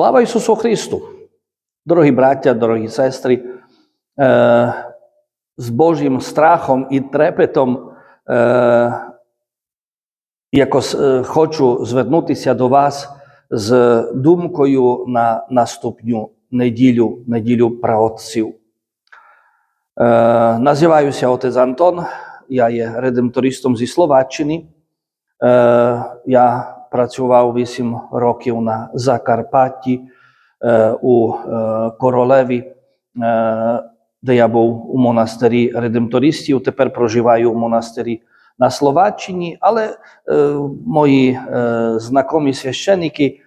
Слава Ісусу Христу! Дорогі браття, дорогі сестри, е, з Божим страхом і трепетом е, якось е, хочу звернутися до вас з думкою на наступну неділю, неділю праотців. Е, називаюся отець Антон, я є редемтористом зі Словаччини. Е, я працював 8 років на Закарпатті е, у е, Королеві, е, де я був у монастирі редемтористів. Тепер проживаю у монастирі на Словаччині, але мої знайомі священники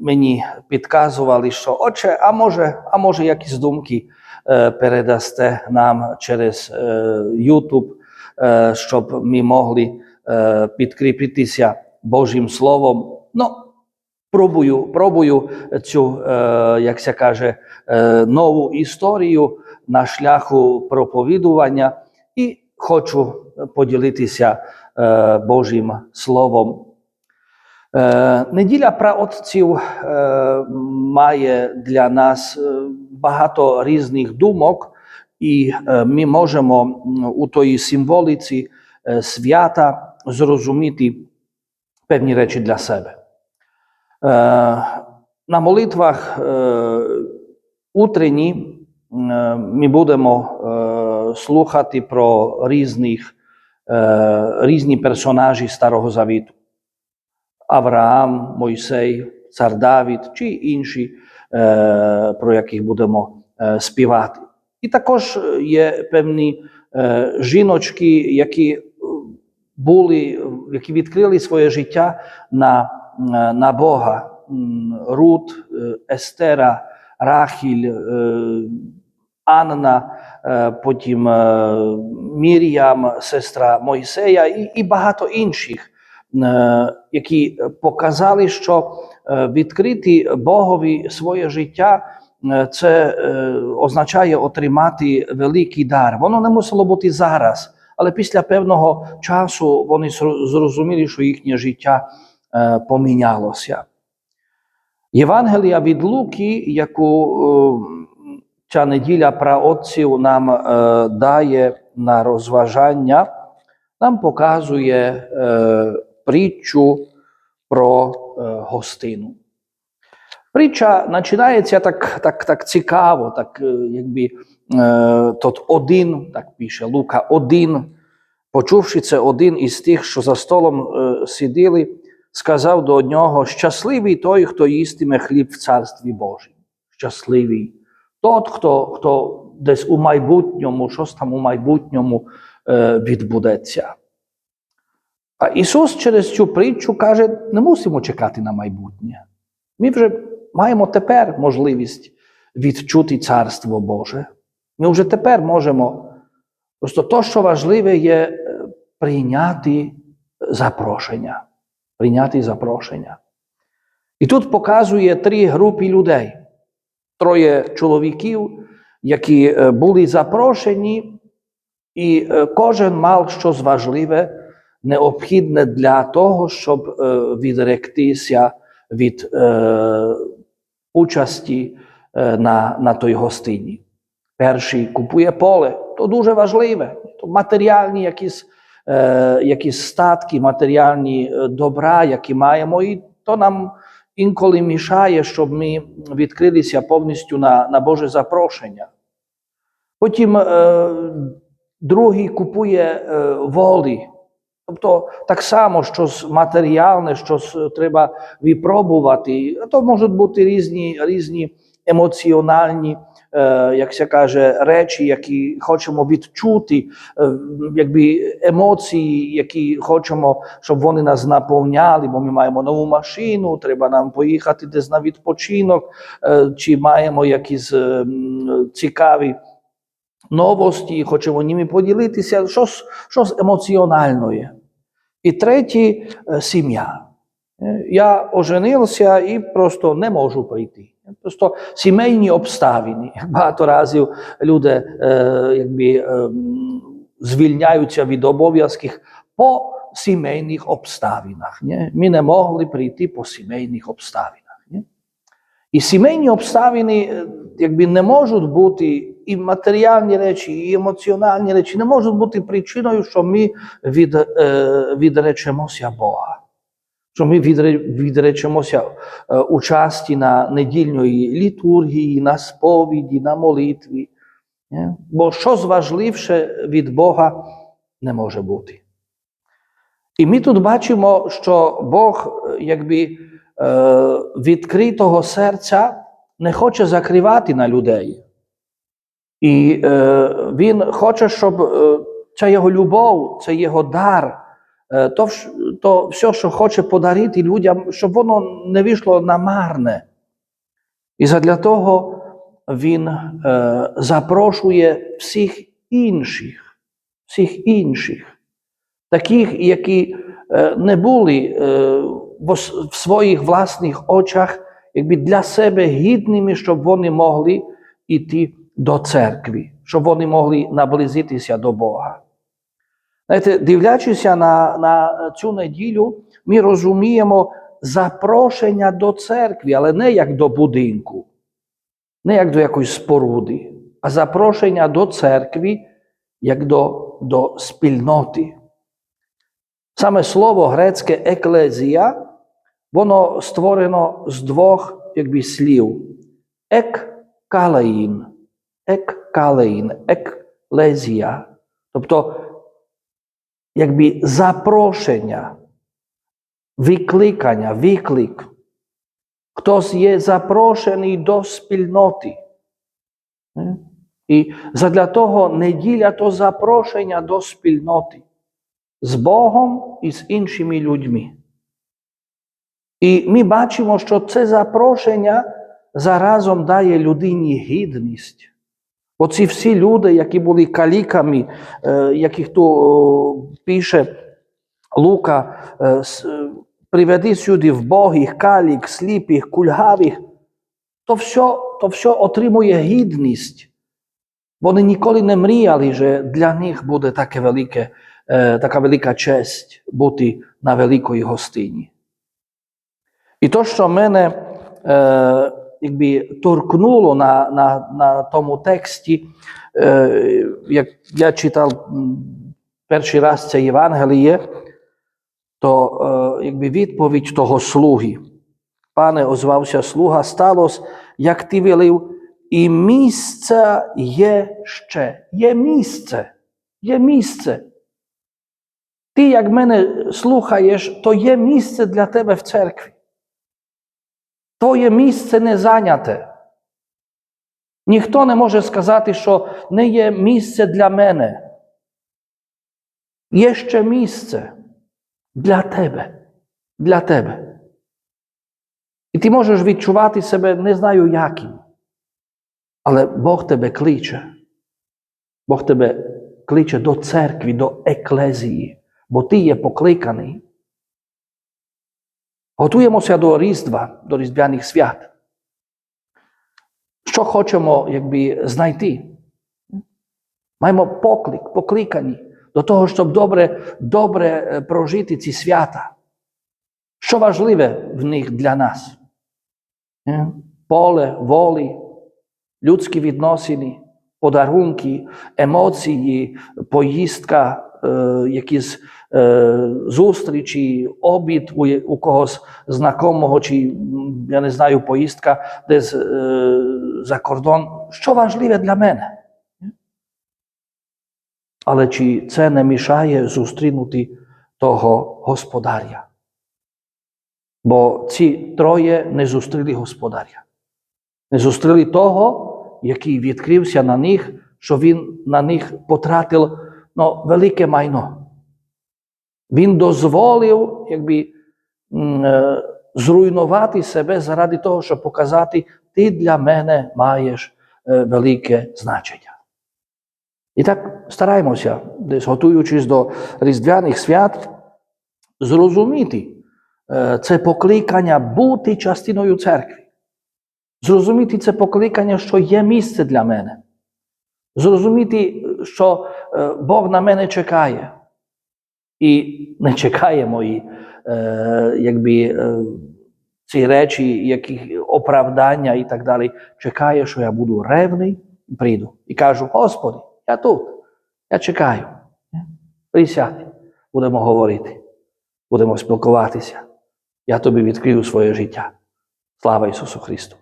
мені підказували, що отче, а може, а може якісь думки передасте нам через YouTube, щоб ми могли підкріпитися Божим Словом. Ну, пробую, пробую цю, е, як се каже, е, нову історію на шляху проповідування і хочу поділитися е, Божим Словом. Неділя праотців має для нас багато різних думок, і ми можемо у тої символіці свята зрозуміти певні речі для себе. Е, на молитвах е, утренні е, ми будемо е, слухати про різних, е, різні персонажі Старого Завіту. Авраам, Мойсей, цар Давід чи інші, е, про яких будемо е, співати. І також є певні е, жіночки, які були, які відкрили своє життя на, на Бога. Рут, е, Естера, Рахіль, е, Анна, е, потім Мір'ям, сестра Мойсея і, і багато інших, які показали, що відкрити Богові своє життя. Це означає отримати великий дар. Воно не мусило бути зараз, але після певного часу вони зрозуміли, що їхнє життя е, помінялося. Євангелія від Луки, яку е, ця неділя праотців нам е, дає на розважання, нам показує притчу про гостину. Притча починається так, так, так цікаво, так якби тот один, так пише Лука, один, почувши це один із тих, що за столом е, сиділи, сказав до нього: Щасливий той, хто їстиме хліб в царстві Божому. Щасливий. Тот, хто, хто десь у майбутньому, щось там у майбутньому е, відбудеться. А Ісус через цю притчу каже: не мусимо чекати на майбутнє. Ми вже маємо тепер можливість відчути Царство Боже. Ми вже тепер можемо. Просто то, що важливе, є е, прийняти запрошення. Прийняти запрошення. І тут показує три групи людей: троє чоловіків, які е, були запрошені, і е, кожен мав щось важливе, необхідне для того, щоб відректися від участі на, на той гостині. Перший купує поле, то дуже важливе. То матеріальні якісь, е, якісь статки, матеріальні е, добра, які маємо, і то нам інколи мішає, щоб ми відкрилися повністю на, на Боже запрошення. Потім е, другий купує волі. Тобто так само щось матеріальне, щось треба випробувати. То можуть бути різні, різні емоціональні, як се каже, речі, які хочемо відчути, е, якби емоції, які хочемо, щоб вони нас наповняли, бо ми маємо нову машину, треба нам поїхати десь на відпочинок, е, чи маємо якісь е, цікаві новості, хочемо ними поділитися, щось, щось емоціональне. І третє е, сім'я. Е, Я оженився і просто не можу прийти. Просто сімейні обставини. Багато разів люди е, якби, е, звільняються від обов'язків по сімейних обставинах. Ні? Ми не могли прийти по сімейних обставинах. Ні? І сімейні обставини якби не можуть бути і матеріальні речі, і емоціональні речі не можуть бути причиною, що ми від, е, відречемося Бога. Що ми відре, відречемося е, участі на недільної літургії, на сповіді, на молитві. Е? Бо щось важливше від Бога не може бути. І ми тут бачимо, що Бог е, якби відкритого серця не хоче закривати на людей. І Він хоче, щоб ця його любов, це його дар, то, то все, що хоче подарити людям, щоб воно не вийшло намарне. І задля того він е, запрошує всіх інших, всіх інших, таких, які е, не були е, в, в своїх власних очах, якби для себе гідними, щоб вони могли йти до церкви, щоб вони могли наблизитися до Бога. Знаєте, дивлячися на, на цю неділю, ми розуміємо запрошення до церкви, але не як до будинку, не як до якоїсь споруди, а запрошення до церкви як до, до спільноти. Саме слово грецьке еклезія, воно створено з двох якби, слів: ек-калеїн, ек-калеїн, еклезія. Тобто, якби запрошення, викликання, виклик. Хтось є запрошений до спільноти. І задля того неділя то запрошення до спільноти з Богом і з іншими людьми. І ми бачимо, що це запрошення заразом дає людині гідність. Оці всі люди, які були каліками, е, яких тут пише Лука, е, е, приведи сюди вбогих, калік, сліпих, кульгавих, то все, то все отримує гідність. Вони ніколи не мріяли, що для них буде таке велике, така велика честь бути на великої гостині. І то, що мене якби, торкнуло на, на, на тому тексті, е, як я читав перший раз це Євангеліє, то е, якби відповідь того слуги. Пане, озвався слуга, сталося, як ти велив, і місце є ще. Є місце, є місце. Ти, як мене слухаєш, то є місце для тебе в церкві. Твоє місце не зайняте. Ніхто не може сказати, що не є місце для мене. Є ще місце для тебе. Для тебе. І ти можеш відчувати себе не знаю яким. Але Бог тебе кличе. Бог тебе кличе до церкви, до еклезії, бо ти є покликаний. Готуємося до Різдва, до Різдвяних свят. Що хочемо якби, знайти? Маємо поклик, покликані до того, щоб добре, добре прожити ці свята. Що важливе в них для нас? Поле, волі, людські відносини, подарунки, емоції, поїздка, якісь е, зустрічі, обід у, у когось знакомого, чи я не знаю, поїздка десь е, за кордон. Що важливе для мене? Але чи це не мішає зустрінути того господаря? Бо ці троє не зустріли господаря. Не зустріли того, який відкрився на них, що він на них потратив ну, велике майно. Він дозволив якби, е, зруйнувати себе заради того, щоб показати, ти для мене маєш е, велике значення. І так стараємося, десь готуючись до Різдвяних свят, зрозуміти е, це покликання бути частиною церкви. Зрозуміти це покликання, що є місце для мене. Зрозуміти, що Бог на мене чекає. І не чекає мої, е, якби, е, ці речі, які оправдання і так далі. Чекає, що я буду ревний, і прийду. І кажу: Господи, я тут, я чекаю. Присядь, будемо говорити, будемо спілкуватися. Я тобі відкрию своє життя. Слава Ісусу Христу!